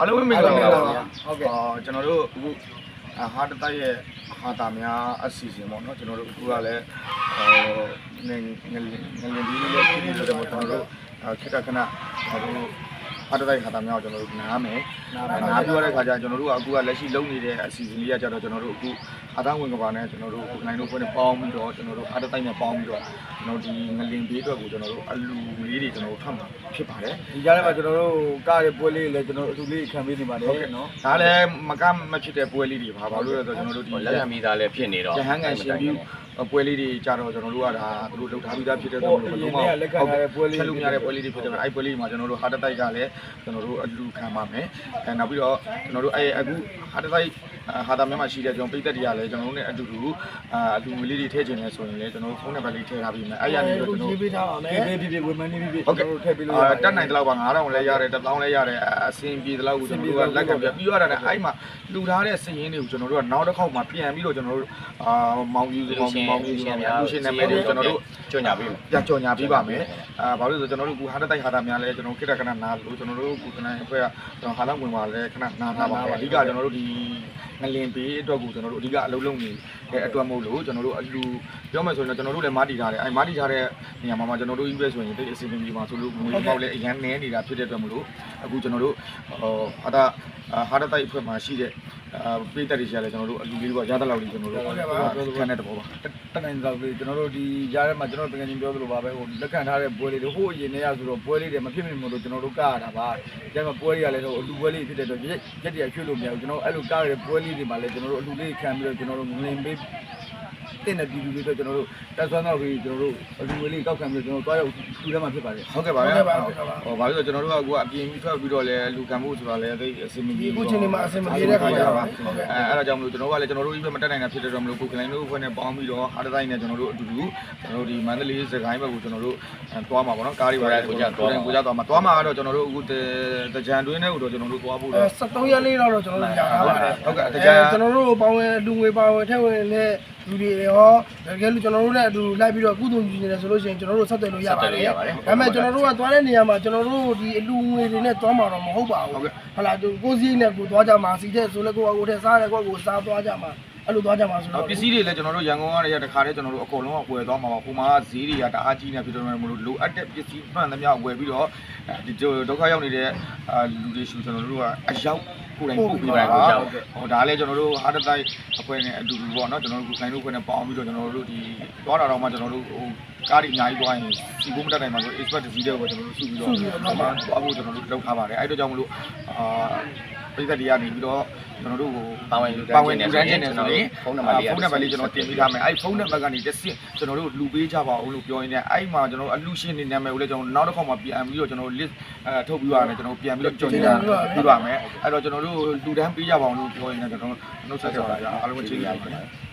အားလုံးပဲမင်္ဂလာပါဟုတ်ဗျာကဲ့အာကျွန်တော်တို့အခုအာဟာတတိုက်ရဲ့ဟာတာများအစီအစဉ်ပေါ့နော်ကျွန်တော်တို့အခုကလည်းဟိုငငငငငဒီလေးဖြစ်နေလို့ကျွန်တော်တို့အာခက်ခဏခဏဟို ဟာတတိုက်ဟာတာများကိုကျွန်တော်တို့နားမယ်နားပြီးတော့တဲ့ခါကျကျွန်တော်တို့ကအခုကလက်ရှိလုပ်နေတဲ့အစီအစဉ်လေးကကြတော့ကျွန်တော်တို့အခုအာသာဝင်ကဘာနဲ့ကျွန်တော်တို့အခုနိုင်လို့ဖွင့်ပေါင်းပြီးတော့ကျွန်တော်တို့ဟာတတိုက်နဲ့ပေါင်းပြီးတော့ကျွန်တော်ဒီငလင်ဘေးအတွက်ကိုကျွန်တော်တို့အလူလေးတွေကျွန်တော်တို့ထပ်မှာဖြစ်ပါတယ်ဒီကြားထဲမှာကျွန်တော်တို့ကားရဲ့ပွဲလေးလည်းကျွန်တော်တို့အထူးလေးခံပေးနေပါတယ်နော်ဒါလည်းမကမဖြစ်တဲ့ပွဲလေးတွေပါဘာလို့လဲဆိုတော့ကျွန်တော်တို့ဒီလက်ရမိသားလည်းဖြစ်နေတော့ရဟန်းကန်ရှင်ပြီးပွဲလေးတွေကြတော့ကျွန်တော်တို့ကဒါသူတို့လှုပ်ထားပြီးသားဖြစ်တဲ့ဟိုအရင်ကလက်ခံထားတဲ့ပွဲလေးချက်လို့များတဲ့ပွဲလေးတွေဖြစ်တယ်အဲ့ပွဲလေးမှာကျွန်တော်တို့ဟာတတိုက်ကလည်းကျွန်တော်တို့အလူခံပါမယ်အဲနောက်ပြီးတော့ကျွန်တော်တို့အဲ့အခုဟာတတိုက်ဟာတာမြန်မာရှိတဲ့ကျွန်တော်ပိတ်သက်တွေကလည်းကျွန်တော်တို့နဲ့အတူတူအာအလူငွေလေးတွေထည့်ခြင်းလဲဆိုရင်လည်းကျွန်တော်တို့ဖုန်းနံပါတ်လေးထည့်ထားပြီးမယ်အဲ့ရနေတော့ကျွန်တော်ရေးပေးထားပါမယ်ပြေးပြေးပြေးဝေမန်းနေပြေးဟုတ်ကဲ့ကျွန်တော်တို့ထည့်ပေးလို့အာတက်နိုင်တဲ့လောက်ပါ9000လည်းရတယ်1000လည်းရတယ်အစင်ပြေတဲ့လောက်ကိုကျွန်တော်တို့ကလက်ကပြပြီးတော့တယ်အဲ့မှာလူထားတဲ့စည်ရင်းတွေကိုကျွန်တော်တို့ကနောက်တစ်ခေါက်မှပြန်ပြီးတော့ကျွန်တော်တို့အာမောင်ယူမောင်မောင်ယူရှင်များလူရှင်နာမည်တွေကိုကျွန်တော်တို့ကြွညာပေးမယ်ပြန်ကြော်ညာပေးပါမယ်အာဘာလို့လဲဆိုတော့ကျွန်တော်တို့ကဟာတတိုက်ဟာတာများလဲကျွန်တော်ခိတခဏနာလို့ကျွန်တော်တို့ကုခဏအဖွဲ့ကကျွန်တော်ဟာလောက်ဝင်ပါလဲခဏနာထားပါမယ်အဓိကကျွန်တော်တို့ဒီငလင်ပေးအတွက်ကိုကျွန်တော်တို့အဓိကအလုံးလုံးနေတဲ့အတွက်မဟုတ်လို့ကျွန်တော်တို့အလူပြောမယ်ဆိုရင်ကျွန်တော်တို့လည်းမာတီထားတယ်အဲမာတီထားတဲ့နေရာမှာမှာကျွန်တော်တို့ကြီးပဲဆိုရင်တိတ်အစီအစဉ်ကြီးမှာဆိုလို့ငွေပေါက်လဲအရန်နဲနေတာဖြစ်တဲ့အတွက်မလို့အခုကျွန်တော်တို့ဟိုဟာတာဟာတတိုက်အဖွဲ့မှာရှိတဲ့အာပိတ်တက်တွေရှာလဲကျွန်တော်တို့အလူလေးပေါ့ရတဲ့လောက်ကြီးကျွန်တော်တို့ခံတဲ့တဘောပါတက်နိုင်တော့ပြီကျွန်တော်တို့ဒီကြားထဲမှာကျွန်တော်တို့ပြင်ချင်းပြောသလိုပါပဲဟိုလက်ခံထားတဲ့ပွဲလေးတွေဟိုအရင်တည်းကဆိုတော့ပွဲလေးတွေမဖြစ်မနေမို့လို့ကျွန်တော်တို့ကားရတာပါကျန်မှာပွဲတွေကလည်းတော့အလူပွဲလေးဖြစ်တဲ့အတွက်ရက်ရက်တည်းရွှေ့လို့မရဘူးကျွန်တော်အဲ့လိုကားရတဲ့ပွဲလေးတွေမှာလည်းကျွန်တော်တို့အလူလေးခံပြီးတော့ကျွန်တော်တို့ငလင်ပေး တင်တဲ့ပြည်သူတွေတော့ကျွန်တော်တို့တက်ဆွမ်းတော့ပြီးကျွန်တော်တို့အလူလေးကောက်ခံပြီးတော့ကျွန်တော်တွားရောက်ထူထဲမှာဖြစ်ပါတယ်ဟုတ်ကဲ့ပါဗျာဟောဘာလို့လဲကျွန်တော်တို့ကအခုအပြင်ပြီးထွက်ပြီးတော့လဲလူကံမှုဆိုတာလဲသိအစင်မပြေဘူးအဲအဲ့ဒါကြောင့်မလို့ကျွန်တော်ကလည်းကျွန်တော်တို့ကြီးပဲမတက်နိုင်တာဖြစ်တဲ့တော့မလို့ကိုကလိုင်းတို့ဖွဲ့နဲ့ပေါင်းပြီးတော့ဟာတတိုင်းနဲ့ကျွန်တော်တို့အတူတူကျွန်တော်တို့ဒီမန္တလေးစကိုင်းဘက်ကိုကျွန်တော်တို့သွားမှာပေါ့နော်ကားတွေပါကိုကြသွားကိုကြသွားမှာသွားမှာကတော့ကျွန်တော်တို့အခုတကြံတွင်းထဲကိုတော့ကျွန်တော်တို့သွားဖို့တော့73ရက်လေးတော့ကျွန်တော်တို့ရတာပါတယ်ဟုတ်ကဲ့တအဲကြံကျွန်တော်တို့ပေါင်းဝင်လူငွေပါဝင်ထည့်ဝင်တဲ့ လူတွေရောတကယ်လို့ကျွန်တော်တို့နဲ့အတူလိုက်ပြီးတော့ကုသိုလ်ယူနေတယ်ဆိုလို့ရှိရင်ကျွန်တော်တို့ဆက်သွယ်လို့ရပါတယ်ဒါပေမဲ့ကျွန်တော်တို့ကသွားတဲ့နေရာမှာကျွန်တော်တို့ဒီအလူငွေတွေနဲ့သွားမှာတော့မဟုတ်ပါဘူးဟုတ်လားကိုစည်းနဲ့ကိုသွားကြမှာစီတဲ့ဆိုလဲကိုကကိုတဲ့စားတယ်ကိုကိုစားသွားကြမှာအဲ့လိုသွားကြမှာဆိုတော့ပစ္စည်းတွေလည်းကျွန်တော်တို့ရန်ကုန်ကနေရတခါတည်းကျွန်တော်တို့အကုန်လုံးကဝယ်သွားမှာပါဟိုမှာဈေးတွေကတအားကြီးနေဖြစ်တော့မလို့လိုအပ်တဲ့ပစ္စည်းမှန်သမျှဝယ်ပြီးတော့ဒီဒုက္ခရောက်နေတဲ့လူတွေရှူကျွန်တော်တို့ကအရောက် ကိုယ်တိုင်ပို့ပေးပါဟိုဒါလည်းကျွန်တော်တို့ဟာတတိုက်အဖွဲ့နဲ့အတူတူပေါ့နော်ကျွန်တော်တို့ခိုင်တို့ခွနဲ့ပေါင်းပြီးတော့ကျွန်တော်တို့ဒီသွားတာတော့မှကျွန်တော်တို့ဟိုကားတွေအများကြီးသွားရင်စီဖို့မတက်နိုင်ပါဘူး expert တစ်စီးတည်းကိုကျွန်တော်တို့စုပြီးတော့သွားဖို့ကျွန်တော်တို့လုပ်ထားပါတယ်အဲ့တို့ကြောင့်မလို့အာ ပိဿတိကနေပြီးတော့ကျွန်တော်တို့ကိုပါဝင်လူတပါန်းဝင်ကျင်လူနေတဆိုန်းကျရင်င်နေဆိုရင်ဖုန်းနံပါတ်လေးဖုန်းနံပါတ်လေးကျွန်တော်တင်ပေးထားမယ်အဲ့ဖုန်းနံပါတ်ကနေတစ်ဆင့်ကျွန်တော်တို့လူပေးကြပါဦးလို့ပြောရင်းနဲ့အဲ့မှာကျွန်တော်အလူရှင်နေနာမည်ကိုလည်းကျွန်တော်နောက်တစ်ခေါက်မှပြန်ပြီးတော့ကျွန်တော် list အဲထုတ်ပြီးရတယ်ကျွန်တော်ပြန်ပြီးတော့ကြော်နေတာပြပါမယ်အဲ့တော့ကျွန်တော်တို့လူတန်းပေးကြပါအောင်လို့ပြောရင်းနဲ့ကျွန်တော်နှုတ်ဆက်ကြပါကြအားလုံးချင်းကြပါမယ်